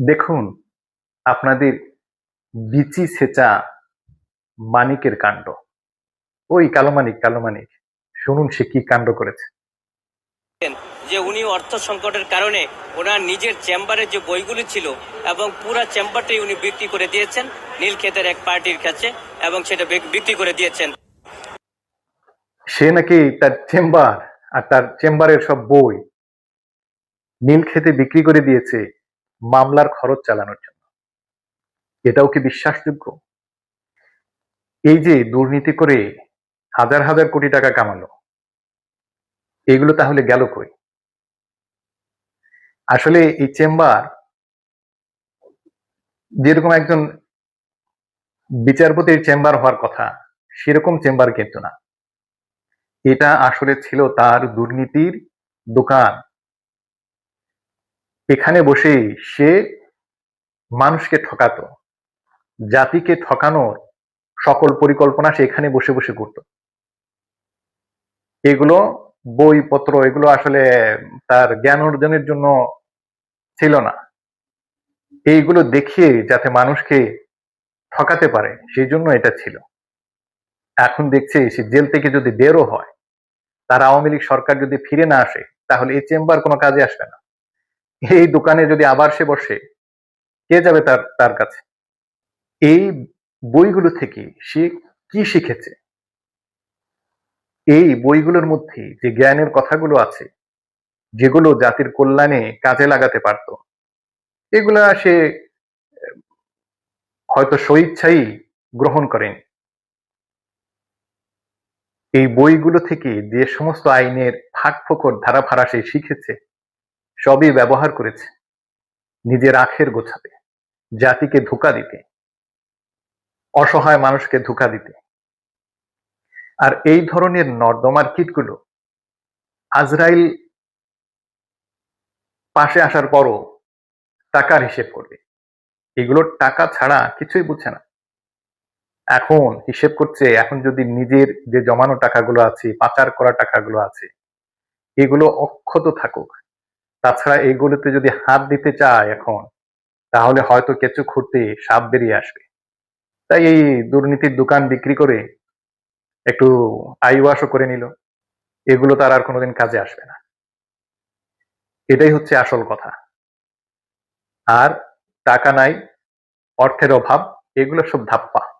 দেখুন আপনাদের বিচি সেচা মানিকের কাণ্ড। ওই কালো মানিক কালো মানিক শুনুন সে কি কাণ্ড করেছে। যে উনি অর্থ সংকটের কারণে ওনার নিজের চেম্বারে যে বইগুলি ছিল এবং পুরা চেম্বারটাই উনি বিক্রি করে দিয়েছেন নীলক্ষেতের এক পার্টির কাছে এবং সেটা বিক- বিক্রি করে দিয়েছেন। সে নাকি তার চেম্বার আর তার চেম্বারের সব বই নীল খেতে বিক্রি করে দিয়েছে। মামলার খরচ চালানোর জন্য। এটাও কি বিশ্বাসযোগ্য? এই যে দুর্নীতি করে হাজার হাজার কোটি টাকা কামালো, এগুলো তাহলে গেল কই? আসলে এই চেম্বার যেরকম একজন বিচারপতির চেম্বার হওয়ার কথা, সেরকম চেম্বার কিন্তু না। এটা আসলে ছিল তার দুর্নীতির দোকান। এখানে বসেই সে মানুষকে ঠকাতো, জাতিকে ঠকানোর সকল পরিকল্পনা সে এখানে বসে বসে করত। এগুলো বইপত্র, এগুলো আসলে তার জ্ঞান অর্জনের জন্য ছিল না। এইগুলো দেখিয়ে যাতে মানুষকে ঠকাতে পারে, সেই জন্য এটা ছিল। এখন দেখছে সে জেল থেকে যদি বেরো হয়, তার আওয়ামী লীগ সরকার যদি ফিরে না আসে, তাহলে এই চেম্বার কোনো কাজে আসবে না। এই দোকানে যদি আবার সে বসে, কে যাবে তার তার কাছে? এই বইগুলো থেকে সে কি শিখেছে? এই বইগুলোর মধ্যে যে জ্ঞানের কথাগুলো আছে, যেগুলো জাতির কল্যাণে কাজে লাগাতে পারত, এগুলা সে, হয়তো স্বইচ্ছাই গ্রহণ করেনি। এই বইগুলো থেকে যে সমস্ত আইনের ফাঁক ফোকর ধারা ফারা সে শিখেছে সবই ব্যবহার করেছে। নিজের আখের গোছাতে, জাতিকে ধোকা দিতে, অসহায় মানুষকে ধোকা দিতে। আর এই ধরনের নর্দমার কিটগুলো আজরাইল পাশে আসার পরও টাকার হিসেব করবে। এগুলোর টাকা ছাড়া কিছুই বুঝছে না। এখন হিসেব করছে, এখন যদি নিজের যে জমানো টাকাগুলো আছে, পাচার করা টাকাগুলো আছে, এগুলো অক্ষত থাকুক। তাছাড়া এগুলোতে যদি হাত দিতে চায় এখন, তাহলে হয়তো কেঁচু খুঁড়তে সাপ বেরিয়ে আসবে। তাই এই দুর্নীতির দোকান বিক্রি করে একটু আইওয়াশও করে নিল। এগুলো তার আর কোনোদিন কাজে আসবে না। এটাই হচ্ছে আসল কথা। আর টাকা নাই, অর্থের অভাব, এগুলো সব ধাপ্পা।